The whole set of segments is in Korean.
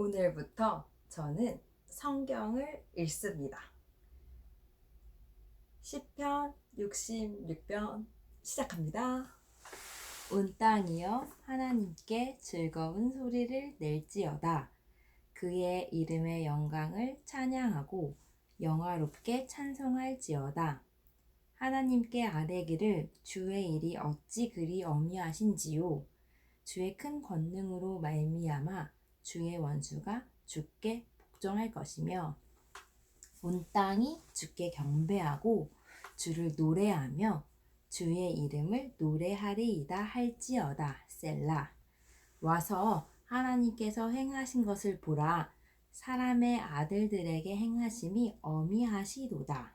오늘부터 저는 성경을 읽습니다. 10편 66편 시작합니다. 온 땅이여 하나님께 즐거운 소리를 낼지어다. 그의 이름의 영광을 찬양하고 영화롭게 찬송할지어다. 하나님께 아뢰기를 주의 일이 어찌 그리 어미하신지요. 주의 큰 권능으로 말미암아 주의 원수가 주께 복종할 것이며 온 땅이 주께 경배하고 주를 노래하며 주의 이름을 노래하리이다 할지어다 셀라. 와서 하나님께서 행하신 것을 보라. 사람의 아들들에게 행하심이 어미하시도다.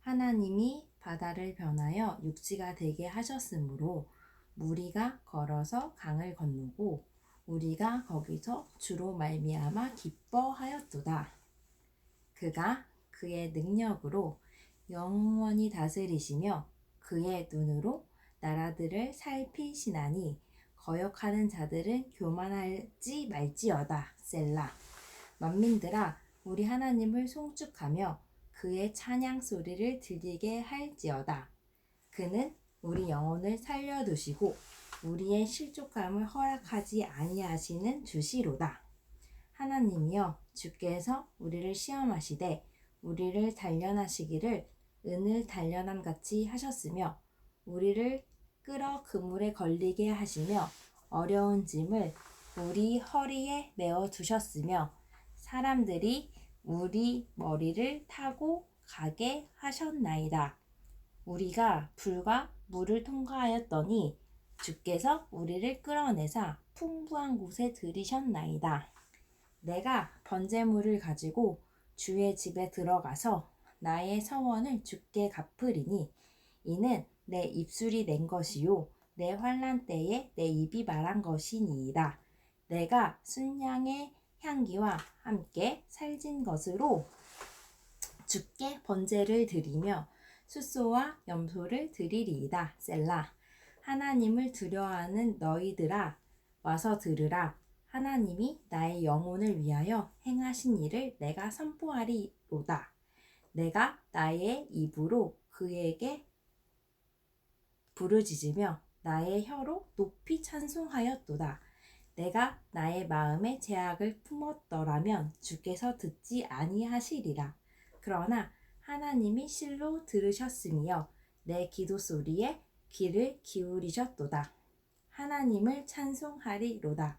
하나님이 바다를 변하여 육지가 되게 하셨으므로 무리가 걸어서 강을 건너고 우리가 거기서 주로 말미암아 기뻐하였도다. 그가 그의 능력으로 영원히 다스리시며 그의 눈으로 나라들을 살피시나니 거역하는 자들은 교만할지 말지어다. 셀라. 만민들아 우리 하나님을 송축하며 그의 찬양 소리를 들리게 할지어다. 그는 우리 영혼을 살려두시고 우리의 실족함을 허락하지 아니하시는 주시로다. 하나님이여 주께서 우리를 시험하시되 우리를 단련하시기를 은을 단련함 같이 하셨으며 우리를 끌어 그물에 걸리게 하시며 어려운 짐을 우리 허리에 메어 두셨으며 사람들이 우리 머리를 타고 가게 하셨나이다. 우리가 불과 물을 통과하였더니 주께서 우리를 끌어내사 풍부한 곳에 들이셨나이다. 내가 번제물을 가지고 주의 집에 들어가서 나의 서원을 주께 갚으리니 이는 내 입술이 낸 것이요 내 환란 때에 내 입이 말한 것이니이다. 내가 순양의 향기와 함께 살진 것으로 주께 번제를 드리며 숫소와 염소를 드리리이다. 셀라. 하나님을 두려워하는 너희들아 와서 들으라. 하나님이 나의 영혼을 위하여 행하신 일을 내가 선포하리로다. 내가 나의 입으로 그에게 부르짖으며 나의 혀로 높이 찬송하였도다. 내가 나의 마음에 제약을 품었더라면 주께서 듣지 아니하시리라. 그러나 하나님이 실로 들으셨으며 내 기도 소리에 귀를 기울이셨도다. 하나님을 찬송하리로다.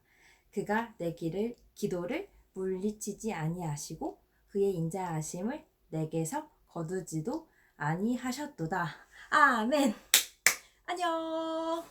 그가 내 길을 기도를 물리치지 아니하시고 그의 인자하심을 내게서 거두지도 아니하셨도다. 아멘. 안녕.